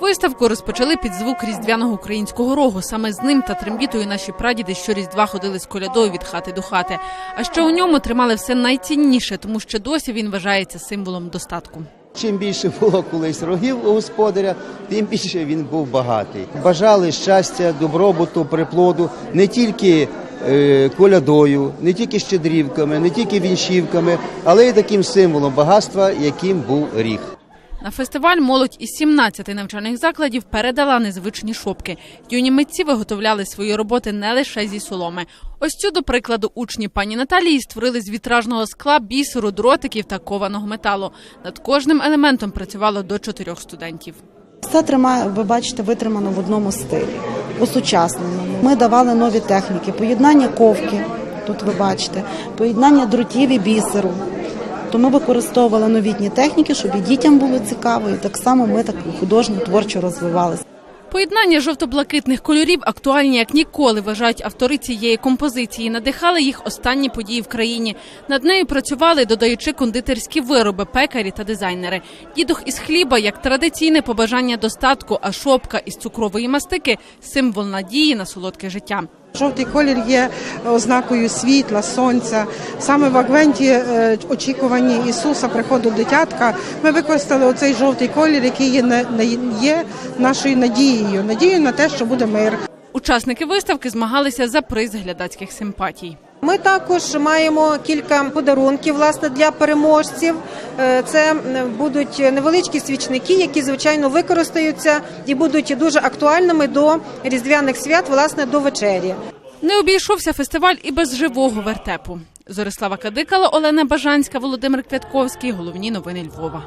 Виставку розпочали під звук різдвяного українського рогу. Саме з ним та трембітою наші прадіди щоріздва ходили з колядою від хати до хати. А ще у ньому тримали все найцінніше, тому що досі він вважається символом достатку. Чим більше було колись рогів у господаря, тим більше він був багатий. Бажали щастя, добробуту, приплоду не тільки колядою, не тільки щедрівками, не тільки вінщівками, але й таким символом багатства, яким був ріг. На фестиваль молодь із 17 навчальних закладів передала незвичні шопки. Юні митці виготовляли свої роботи не лише зі соломи. Ось цю, до прикладу, учні пані Наталії створили з вітражного скла, бісеру, дротиків та кованого металу. Над кожним елементом працювало до чотирьох студентів. Все тримає, ви бачите, витримано в одному стилі, осучасненому. Ми давали нові техніки, поєднання ковки. Тут ви бачите, поєднання дротів і бісеру. То ми використовували новітні техніки, щоб і дітям було цікаво, і так само ми так художньо творчо розвивалися. Поєднання жовто-блакитних кольорів актуальні як ніколи, вважають автори цієї композиції. Надихали їх останні події в країні. Над нею працювали, додаючи кондитерські вироби, пекарі та дизайнери. Дідух із хліба як традиційне побажання достатку, а шопка із цукрової мастики символ надії на солодке життя. Жовтий колір є ознакою світла, сонця. Саме в Агвенті е, очікуванні Ісуса приходу дитятка. Ми використали оцей жовтий колір, який є, є нашою надією, надією на те, що буде мир. Учасники виставки змагалися за приз глядацьких симпатій. Ми також маємо кілька подарунків власне для переможців. Е, Це будуть невеличкі свічники, які звичайно використаються і будуть дуже актуальними до різдвяних свят, власне, до вечері. Не обійшовся фестиваль і без живого вертепу. Зорислава Кадикала, Олена Бажанська, Володимир Квятковський. Головні новини Львова.